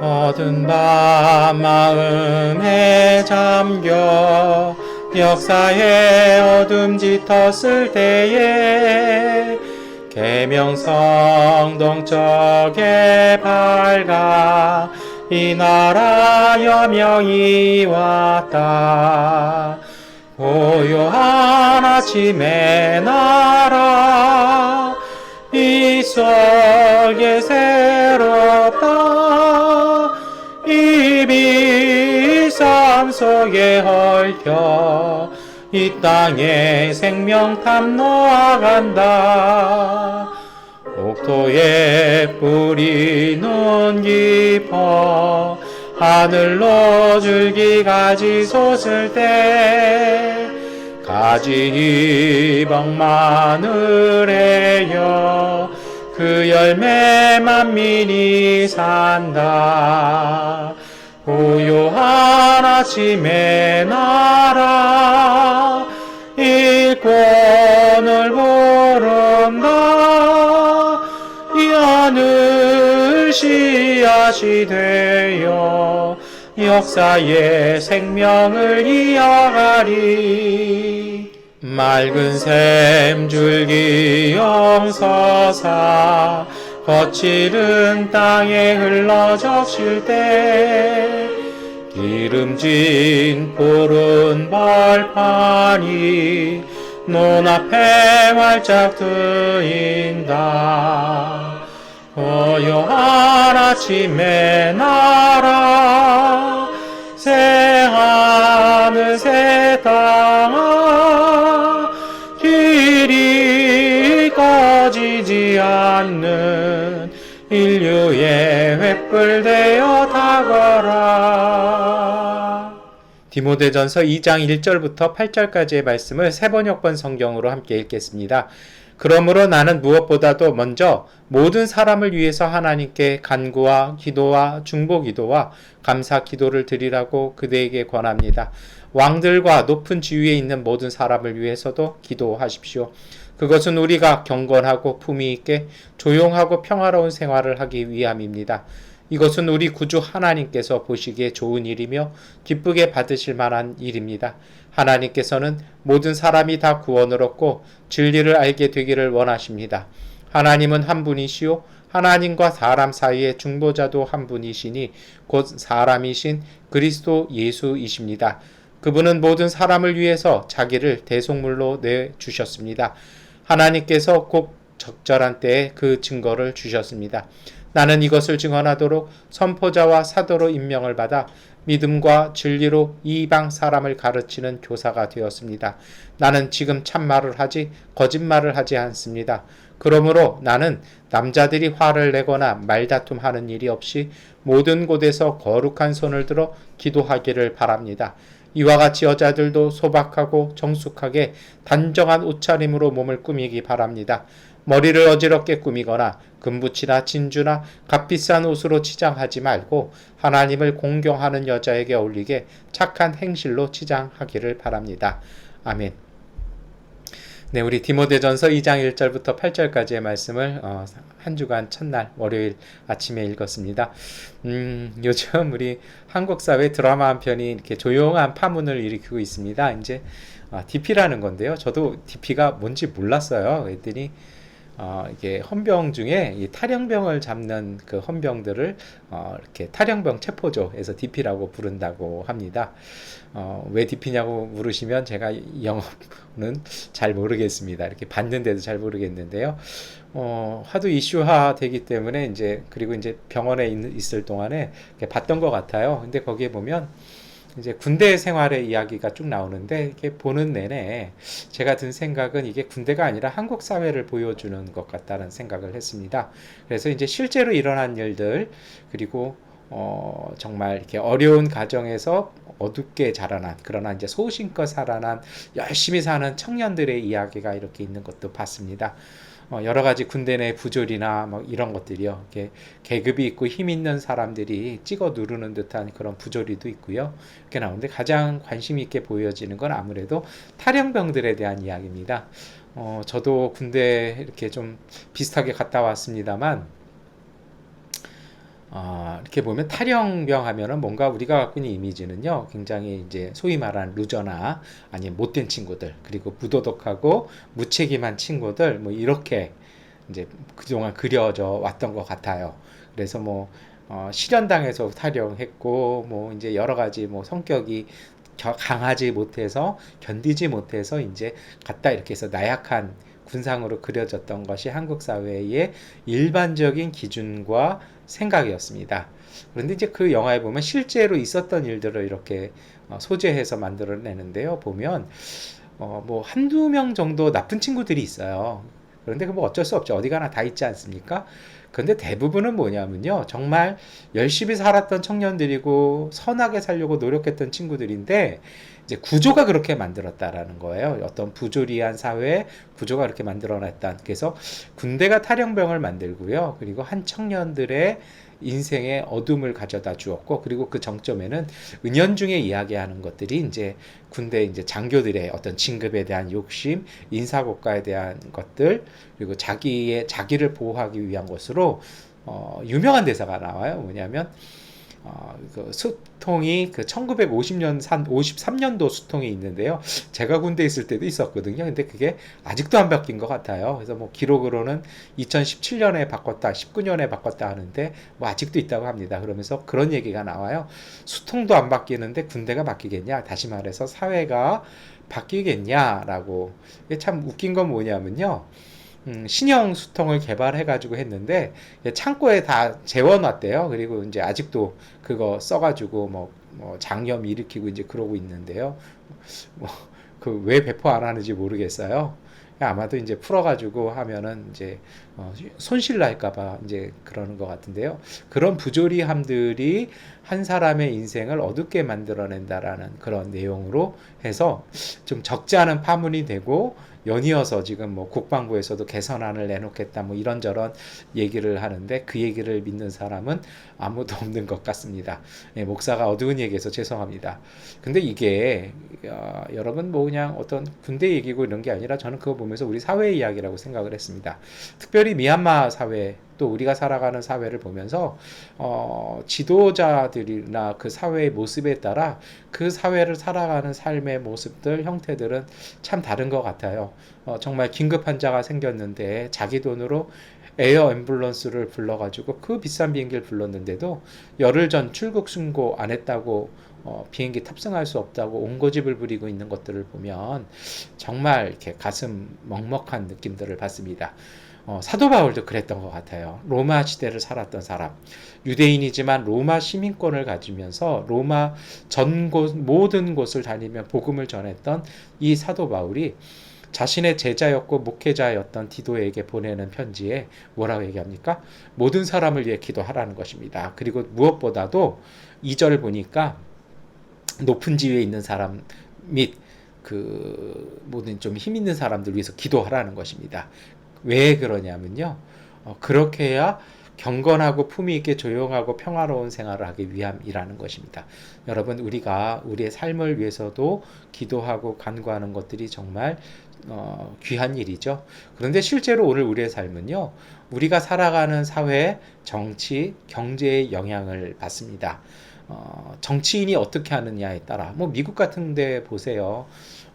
어두운 밤 마음에 잠겨 역사의 어둠 짙었을 때에 계명성 동쪽에 밝아 이 나라 여명이 왔다. 고요한 아침의 나라 이 속에 새롭다. 이 비상 속에 얽혀 이 땅에 생명탐 놓아간다. 옥토에 뿌리 눈 깊어. 하늘로 줄기 가 지 솟을 때 가지 이방 마늘에여 그 열매 만민이 산다. 고요한 아침의 나라 일꾼을 부른다. 이 하늘 씨앗이 되어 역사의 생명을 이어가리 맑은 샘 줄기 영서사 거칠은 땅에 흘러 적실 때 기름진 푸른 발판이 눈앞에 활짝 트인다. 고요한 아침의 나라 새 하늘 새 땅 않는 인류의 횃불 되어 타거라 디모데전서 2장 1절부터 8절까지의 말씀을 세 번역본 성경으로 함께 읽겠습니다. 그러므로 나는 무엇보다도 먼저 모든 사람을 위해서 하나님께 간구와 기도와 중보 기도와 감사 기도를 드리라고 그대에게 권합니다. 왕들과 높은 지위에 있는 모든 사람을 위해서도 기도하십시오. 그것은 우리가 경건하고 품위 있게 조용하고 평화로운 생활을 하기 위함입니다. 이것은 우리 구주 하나님께서 보시기에 좋은 일이며 기쁘게 받으실 만한 일입니다. 하나님께서는 모든 사람이 다 구원을 얻고 진리를 알게 되기를 원하십니다. 하나님은 한 분이시요 하나님과 사람 사이의 중보자도 한 분이시니 곧 사람이신 그리스도 예수이십니다. 그분은 모든 사람을 위해서 자기를 대속물로 내 주셨습니다. 하나님께서 꼭 적절한 때에 그 증거를 주셨습니다. 나는 이것을 증언하도록 선포자와 사도로 임명을 받아 믿음과 진리로 이방 사람을 가르치는 교사가 되었습니다. 나는 지금 참말을 하지 거짓말을 하지 않습니다. 그러므로 나는 남자들이 화를 내거나 말다툼하는 일이 없이 모든 곳에서 거룩한 손을 들어 기도하기를 바랍니다. 이와 같이 여자들도 소박하고 정숙하게 단정한 옷차림으로 몸을 꾸미기 바랍니다. 머리를 어지럽게 꾸미거나 금붙이나 진주나 값비싼 옷으로 치장하지 말고 하나님을 공경하는 여자에게 어울리게 착한 행실로 치장하기를 바랍니다. 아멘. 네, 우리 디모데전서 2장 1절부터 8절까지의 말씀을 어, 한 주간 첫날 월요일 아침에 읽었습니다. 음, 요즘 우리 한국 사회 드라마 한 편이 이렇게 조용한 파문을 일으키고 있습니다. 이제 아, DP라는 건데요. 저도 DP가 뭔지 몰랐어요. 그랬더니 어, 이게 헌병 중에 이 탈영병을 잡는 그 헌병들을 어, 이렇게 탈영병 체포조에서 DP라고 부른다고 합니다. 어, 왜 DP냐고 물으시면 제가 영어는 잘 모르겠습니다. 이렇게 봤는데도 잘 모르겠는데요. 어, 하도 이슈화 되기 때문에 이제 그리고 이제 병원에 있, 있을 동안에 봤던 것 같아요. 근데 거기에 보면 이제 군대 생활의 이야기가 쭉 나오는데 이렇게 보는 내내 제가 든 생각은 이게 군대가 아니라 한국 사회를 보여주는 것 같다는 생각을 했습니다. 그래서 이제 실제로 일어난 일들 그리고 어, 정말 이렇게 어려운 가정에서 어둡게 자라난 그러나 이제 소신껏 살아난 열심히 사는 청년들의 이야기가 이렇게 있는 것도 봤습니다. 어, 여러 가지 군대 내 부조리나 뭐 이런 것들이요. 이렇게 계급이 있고 힘 있는 사람들이 찍어 누르는 듯한 그런 부조리도 있고요. 이렇게 나오는데 가장 관심 있게 보여지는 건 아무래도 탈영병들에 대한 이야기입니다. 어, 저도 군대 이렇게 좀 비슷하게 갔다 왔습니다만 어, 이렇게 보면 탈영병 하면은 뭔가 우리가 갖고 있는 이미지는요, 굉장히 이제 소위 말하는 루저나 아니면 못된 친구들, 그리고 무도덕하고 무책임한 친구들, 뭐 이렇게 이제 그동안 그려져 왔던 것 같아요. 그래서 뭐, 어, 실현당해서 탈영했고, 뭐 이제 여러 가지 뭐 성격이 겨- 강하지 못해서 견디지 못해서 이제 갖다 이렇게 해서 나약한 군상으로 그려졌던 것이 한국 사회의 일반적인 기준과 생각이었습니다. 그런데 이제 그 영화에 보면 실제로 있었던 일들을 이렇게 어, 소재해서 만들어내는데요. 보면 어, 뭐 한두 명 정도 나쁜 친구들이 있어요. 그런데 그 뭐 어쩔 수 없죠. 어디 가나 다 있지 않습니까? 그런데 대부분은 뭐냐면요. 정말 열심히 살았던 청년들이고 선하게 살려고 노력했던 친구들인데 이제 구조가 그렇게 만들었다라는 거예요. 어떤 부조리한 사회 구조가 그렇게 만들어냈다. 그래서 군대가 탈영병을 만들고요. 그리고 한 청년들의 인생의 어둠을 가져다 주었고 그리고 그 정점에는 은연중에 이야기하는 것들이 이제 군대 이제 장교들의 어떤 진급에 대한 욕심, 인사고과에 대한 것들 그리고 자기의 자기를 보호하기 위한 것으로 어, 유명한 대사가 나와요. 뭐냐면 어, 그 수통이 그 1950년 산 53년도 수통이 있는데요. 제가 군대 있을 때도 있었거든요. 근데 그게 아직도 안 바뀐 것 같아요. 그래서 뭐 기록으로는 2017년에 바꿨다, 19년에 바꿨다 하는데 뭐 아직도 있다고 합니다. 그러면서 그런 얘기가 나와요. 수통도 안 바뀌는데 군대가 바뀌겠냐? 다시 말해서 사회가 바뀌겠냐라고. 참 웃긴 건 뭐냐면요. 음, 신형 수통을 개발해가지고 했는데 창고에 다 재워놨대요. 그리고 이제 아직도 그거 써가지고 뭐, 뭐 장염 일으키고 이제 그러고 있는데요. 뭐, 그 왜 배포 안 하는지 모르겠어요. 아마도 이제 풀어가지고 하면은 이제 어, 손실 날까봐 이제 그러는 것 같은데요. 그런 부조리함들이 한 사람의 인생을 어둡게 만들어낸다라는 그런 내용으로 해서 좀 적지 않은 파문이 되고 연이어서 지금 뭐 국방부에서도 개선안을 내놓겠다 뭐 이런저런 얘기를 하는데 그 얘기를 믿는 사람은 아무도 없는 것 같습니다. 예, 목사가 어두운 얘기해서 죄송합니다. 근데 이게 어, 여러분 뭐 그냥 어떤 군대 얘기고 이런 게 아니라 저는 그거 보면서 우리 사회 이야기라고 생각을 했습니다. 특별히 미얀마 사회 또 우리가 살아가는 사회를 보면서 어, 지도자들이나 그 사회의 모습에 따라 그 사회를 살아가는 삶의 모습들 형태들은 참 다른 것 같아요. 어, 정말 긴급 환자가 생겼는데 자기 돈으로 에어 앰뷸런스를 불러가지고 그 비싼 비행기를 불렀는데도 열흘 전 출국 신고 안 했다고 어, 비행기 탑승할 수 없다고 온고집을 부리고 있는 것들을 보면 정말 이렇게 가슴 먹먹한 느낌들을 받습니다. 어, 사도 바울도 그랬던 것 같아요. 로마 시대를 살았던 사람, 유대인이지만 로마 시민권을 가지면서 로마 전 곳, 모든 곳을 다니며 복음을 전했던 이 사도 바울이 자신의 제자였고 목회자였던 디도에게 보내는 편지에 뭐라고 얘기합니까? 모든 사람을 위해 기도하라는 것입니다. 그리고 무엇보다도 2절 보니까 높은 지위에 있는 사람 및 그 모든 좀 힘 있는 사람들 위해서 기도하라는 것입니다. 왜 그러냐면요. 어, 그렇게 해야 경건하고 품위 있게 조용하고 평화로운 생활을 하기 위함이라는 것입니다. 여러분 우리가 우리의 삶을 위해서도 기도하고 간구하는 것들이 정말 어, 귀한 일이죠. 그런데 실제로 오늘 우리의 삶은요. 우리가 살아가는 사회, 정치, 경제의 영향을 받습니다. 어, 정치인이 어떻게 하느냐에 따라 뭐 미국 같은데 보세요.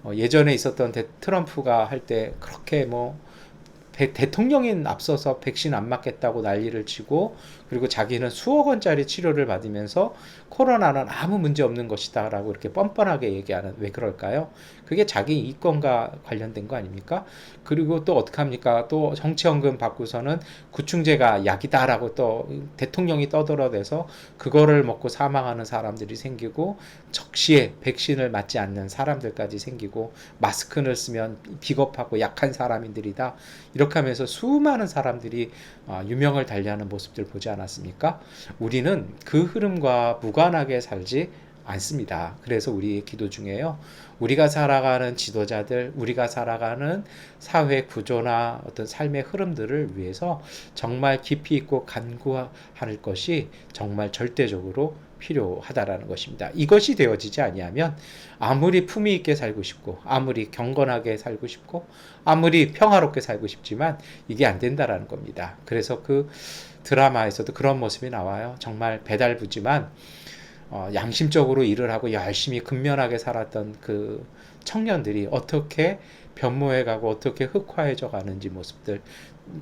어, 예전에 있었던 대, 트럼프가 할 때 그렇게 뭐 배- 대통령인 앞서서 백신 안 맞겠다고 난리를 치고 그리고 자기는 수억 원짜리 치료를 받으면서 코로나는 아무 문제 없는 것이다 라고 이렇게 뻔뻔하게 얘기하는 왜 그럴까요? 그게 자기 이권과 관련된 거 아닙니까? 그리고 또 어떻게 합니까? 또 정치연금 받고서는 구충제가 약이다 라고 또 대통령이 떠들어대서 그거를 먹고 사망하는 사람들이 생기고 적시에 백신을 맞지 않는 사람들까지 생기고 마스크를 쓰면 비겁하고 약한 사람들이다 이렇게 하면서 수많은 사람들이 아, 유명을 달리하는 모습들 보지 않았습니까? 우리는 그 흐름과 무관 하게 살지 않습니다. 그래서 우리의 기도 중에요. 우리가 살아가는 지도자들, 우리가 살아가는 사회 구조나 어떤 삶의 흐름들을 위해서 정말 깊이 있고 간구할 것이 정말 절대적으로 필요하다라는 것입니다. 이것이 되어지지 아니하면 아무리 품위 있게 살고 싶고 아무리 경건하게 살고 싶고 아무리 평화롭게 살고 싶지만 이게 안 된다라는 겁니다. 그래서 그 드라마에서도 그런 모습이 나와요. 정말 배달부지만 어, 양심적으로 일을 하고 열심히 근면하게 살았던 그 청년들이 어떻게 변모해가고 어떻게 흑화해져 가는지 모습들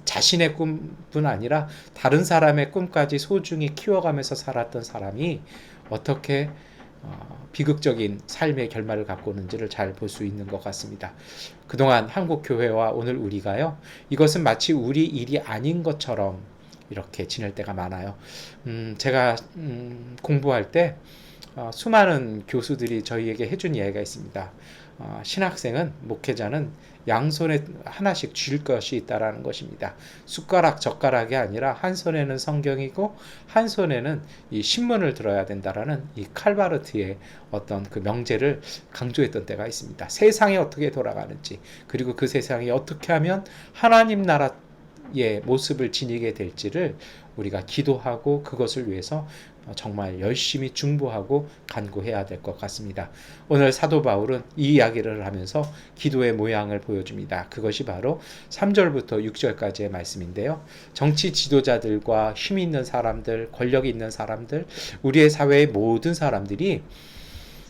자신의 꿈뿐 아니라 다른 사람의 꿈까지 소중히 키워가면서 살았던 사람이 어떻게 어, 비극적인 삶의 결말을 갖고 오는지를 잘 볼 수 있는 것 같습니다. 그동안 한국 교회와 오늘 우리가요, 이것은 마치 우리 일이 아닌 것처럼 이렇게 지낼 때가 많아요. 음, 제가 음, 공부할 때 어, 수많은 교수들이 저희에게 해준 이야기가 있습니다. 어, 신학생은 목회자는 양손에 하나씩 쥘 것이 있다라는 것입니다. 숟가락 젓가락이 아니라 한 손에는 성경이고 한 손에는 이 신문을 들어야 된다라는 이 칼바르트의 어떤 그 명제를 강조했던 때가 있습니다. 세상이 어떻게 돌아가는지 그리고 그 세상이 어떻게 하면 하나님 나라 의 모습을 지니게 될지를 우리가 기도하고 그것을 위해서 정말 열심히 중보하고 간구해야 될 것 같습니다. 오늘 사도 바울은 이 이야기를 하면서 기도의 모양을 보여줍니다. 그것이 바로 3절부터 6절까지의 말씀인데요. 정치 지도자들과 힘 있는 사람들, 권력 있는 사람들, 우리의 사회의 모든 사람들이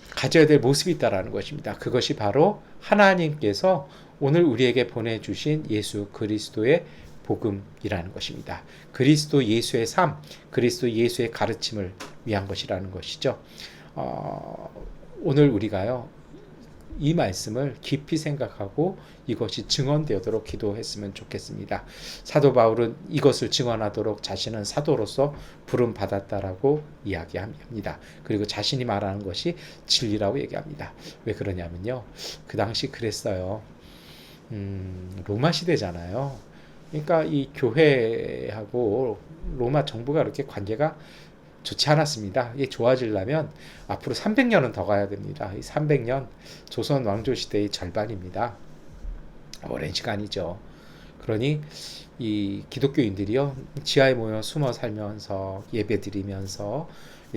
가져야 될 모습이 있다라는 것입니다. 그것이 바로 하나님께서 오늘 우리에게 보내주신 예수 그리스도의 복음이라는 것입니다. 그리스도 예수의 삶, 그리스도 예수의 가르침을 위한 것이라는 것이죠. 어, 오늘 우리가요, 이 말씀을 깊이 생각하고 이것이 증언되도록 기도했으면 좋겠습니다. 사도 바울은 이것을 증언하도록 자신은 사도로서 부름 받았다라고 이야기합니다. 그리고 자신이 말하는 것이 진리라고 얘기합니다. 왜 그러냐면요. 그 당시 그랬어요. 음, 로마 시대잖아요. 그러니까 이 교회하고 로마 정부가 이렇게 관계가 좋지 않았습니다. 이게 좋아지려면 앞으로 300년은 더 가야 됩니다. 이 300년 조선 왕조 시대의 절반입니다. 오랜 시간이죠. 그러니 이 기독교인들이요 지하에 모여 숨어 살면서 예배드리면서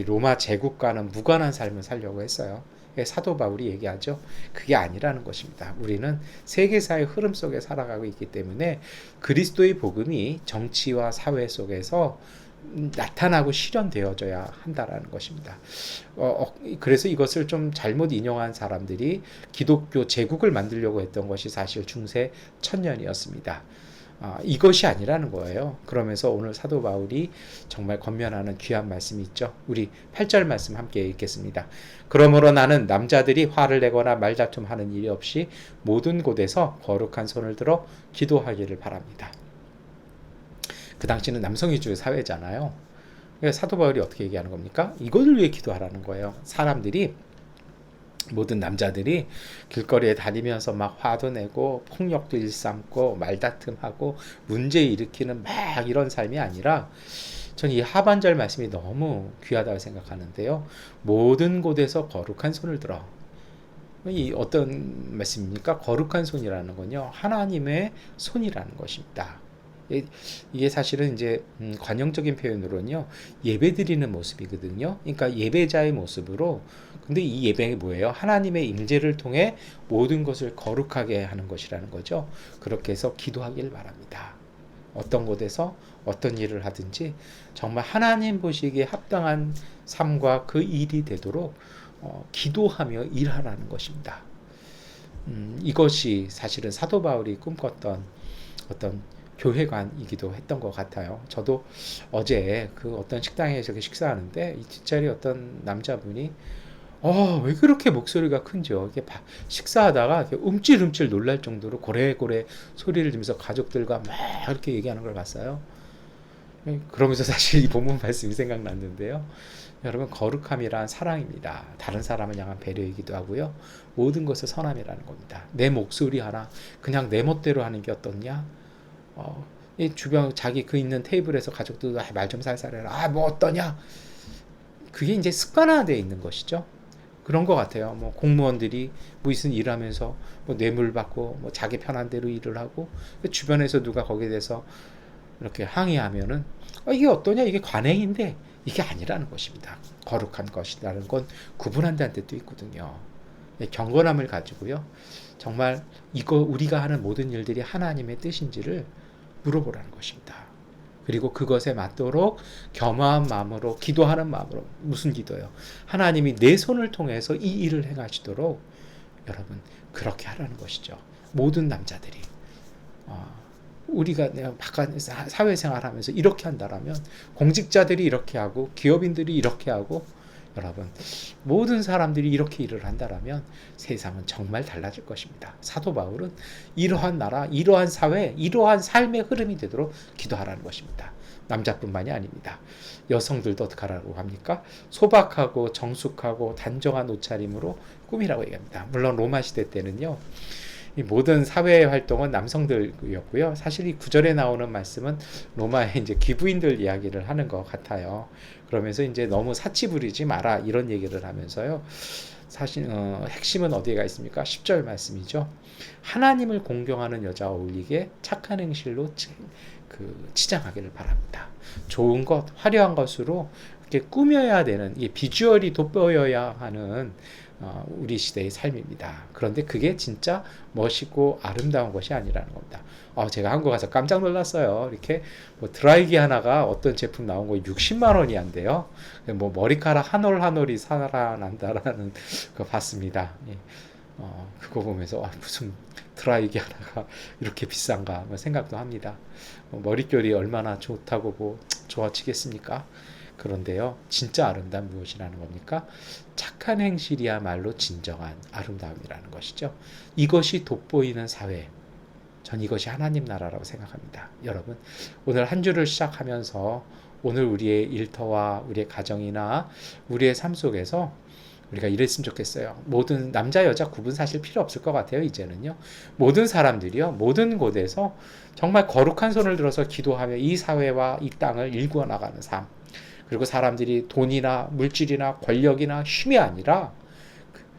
로마 제국과는 무관한 삶을 살려고 했어요. 사도 바울이 얘기하죠. 그게 아니라는 것입니다. 우리는 세계사의 흐름 속에 살아가고 있기 때문에 그리스도의 복음이 정치와 사회 속에서 나타나고 실현되어져야 한다라는 것입니다. 어, 어, 그래서 이것을 좀 잘못 인용한 사람들이 기독교 제국을 만들려고 했던 것이 사실 중세 천년이었습니다. 아, 이것이 아니라는 거예요. 그러면서 오늘 사도 바울이 정말 권면하는 귀한 말씀이 있죠. 우리 8절 말씀 함께 읽겠습니다. 그러므로 나는 남자들이 화를 내거나 말다툼하는 일이 없이 모든 곳에서 거룩한 손을 들어 기도하기를 바랍니다. 그 당시는 남성 위주의 사회잖아요. 사도 바울이 어떻게 얘기하는 겁니까? 이것을 위해 기도하라는 거예요. 사람들이 모든 남자들이 길거리에 다니면서 막 화도 내고 폭력도 일삼고 말다툼하고 문제 일으키는 막 이런 삶이 아니라 전이 하반절 말씀이 너무 귀하다고 생각하는데요. 모든 곳에서 거룩한 손을 들어. 이 어떤 말씀입니까? 거룩한 손이라는 건요. 하나님의 손이라는 것입니다. 이게 사실은 이제 음, 관용적인 표현으로는요 예배 드리는 모습이거든요. 그러니까 예배자의 모습으로 근데 이 예배가 뭐예요? 하나님의 임재를 통해 모든 것을 거룩하게 하는 것이라는 거죠. 그렇게 해서 기도하길 바랍니다. 어떤 곳에서 어떤 일을 하든지 정말 하나님 보시기에 합당한 삶과 그 일이 되도록 어, 기도하며 일하라는 것입니다. 음, 이것이 사실은 사도 바울이 꿈꿨던 어떤 교회관이기도 했던 것 같아요. 저도 어제 그 어떤 식당에서 식사하는데 이 뒷자리 어떤 남자분이 어, 왜 그렇게 목소리가 큰지요? 이게 바- 식사하다가 이렇게 움찔움찔 놀랄 정도로 고래고래 소리를 지면서 가족들과 막 이렇게 얘기하는 걸 봤어요. 예, 그러면서 사실 이 본문 말씀이 생각났는데요. 여러분 거룩함이란 사랑입니다. 다른 사람을 향한 배려이기도 하고요. 모든 것을 선함이라는 겁니다. 내 목소리 하나 그냥 내 멋대로 하는 게 어떻냐? 어, 이 주변 자기 그 있는 테이블에서 가족들도 말좀 살살 해라. 아, 뭐 어떠냐? 그게 이제 습관화되어 있는 것이죠. 그런 것 같아요. 뭐 공무원들이 무슨 일하면서 뭐 뇌물 받고 뭐 자기 편한 대로 일을 하고 주변에서 누가 거기에 대해서 이렇게 항의하면은 어, 이게 어떠냐? 이게 관행인데 이게 아니라는 것입니다. 거룩한 것이라는 건 구분한다는 뜻도 있거든요. 예, 경건함을 가지고요. 정말 이거 우리가 하는 모든 일들이 하나님의 뜻인지를 물어보라는 것입니다. 그리고 그것에 맞도록 겸허한 마음으로 기도하는 마음으로 무슨 기도요? 하나님이 내 손을 통해서 이 일을 행하시도록 여러분 그렇게 하라는 것이죠. 모든 남자들이 어, 우리가 바깥 사회생활하면서 이렇게 한다라면 공직자들이 이렇게 하고 기업인들이 이렇게 하고 여러분 모든 사람들이 이렇게 일을 한다라면 세상은 정말 달라질 것입니다. 사도 바울은 이러한 나라, 이러한 사회, 이러한 삶의 흐름이 되도록 기도하라는 것입니다. 남자뿐만이 아닙니다. 여성들도 어떻게 하라고 합니까? 소박하고 정숙하고 단정한 옷차림으로 꾸미라고 얘기합니다. 물론 로마 시대 때는요. 이 모든 사회 활동은 남성들이었고요. 사실 이 구절에 나오는 말씀은 로마의 이제 기부인들 이야기를 하는 것 같아요. 그러면서 이제 너무 사치 부리지 마라 이런 얘기를 하면서요. 사실 어, 핵심은 어디가 있습니까? 10절 말씀이죠. 하나님을 공경하는 여자와 어울리게 착한 행실로 치, 그 치장하기를 바랍니다. 좋은 것, 화려한 것으로 이렇게 꾸며야 되는 이 비주얼이 돋보여야 하는 어, 우리 시대의 삶입니다. 그런데 그게 진짜 멋있고 아름다운 것이 아니라는 겁니다. 어, 제가 한국 가서 깜짝 놀랐어요. 이렇게 뭐 드라이기 하나가 어떤 제품 나온 거 60만 원이 한대요. 뭐 머리카락 한 올 한 올이 살아난다라는 거 봤습니다. 예. 어, 그거 보면서 아, 무슨 드라이기 하나가 이렇게 비싼가 뭐 생각도 합니다. 뭐 머릿결이 얼마나 좋다고 뭐 좋아지겠습니까? 그런데요, 진짜 아름다움 무엇이라는 겁니까? 착한 행실이야말로 진정한 아름다움이라는 것이죠. 이것이 돋보이는 사회. 전 이것이 하나님 나라라고 생각합니다. 여러분, 오늘 한 주를 시작하면서 오늘 우리의 일터와 우리의 가정이나 우리의 삶 속에서 우리가 이랬으면 좋겠어요. 모든 남자 여자 구분 사실 필요 없을 것 같아요. 이제는요. 모든 사람들이요. 모든 곳에서 정말 거룩한 손을 들어서 기도하며 이 사회와 이 땅을 일구어 나가는 삶. 그리고 사람들이 돈이나 물질이나 권력이나 힘이 아니라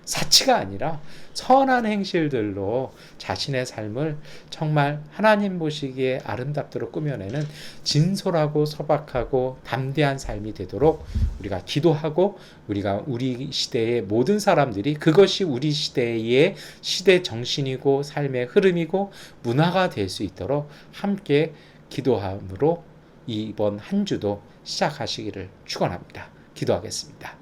사치가 아니라 선한 행실들로 자신의 삶을 정말 하나님 보시기에 아름답도록 꾸며내는 진솔하고 소박하고 담대한 삶이 되도록 우리가 기도하고 우리가 우리 시대의 모든 사람들이 그것이 우리 시대의 시대 정신이고 삶의 흐름이고 문화가 될 수 있도록 함께 기도함으로 이번 한 주도 시작하시기를 축원합니다. 기도하겠습니다.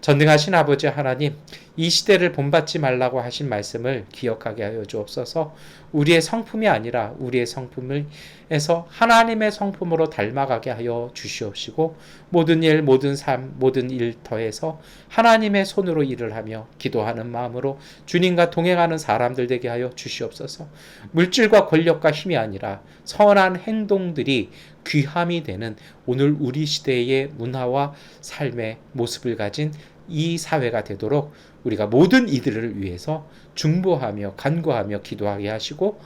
전능하신 아버지 하나님, 이 시대를 본받지 말라고 하신 말씀을 기억하게 하여 주옵소서. 우리의 성품이 아니라 우리의 성품을 해서 하나님의 성품으로 닮아가게 하여 주시옵시고 모든 일, 모든 삶, 모든 일터에서 하나님의 손으로 일을 하며 기도하는 마음으로 주님과 동행하는 사람들 되게 하여 주시옵소서. 물질과 권력과 힘이 아니라 선한 행동들이 귀함이 되는 오늘 우리 시대의 문화와 삶의 모습을 가진 이 사회가 되도록 우리가 모든 이들을 위해서 중보하며 간구하며 기도하게 하시고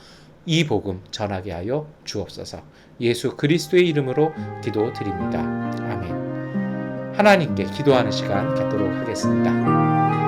이 복음 전하게 하여 주옵소서. 예수 그리스도의 이름으로 기도드립니다. 아멘. 하나님께 기도하는 시간 갖도록 하겠습니다.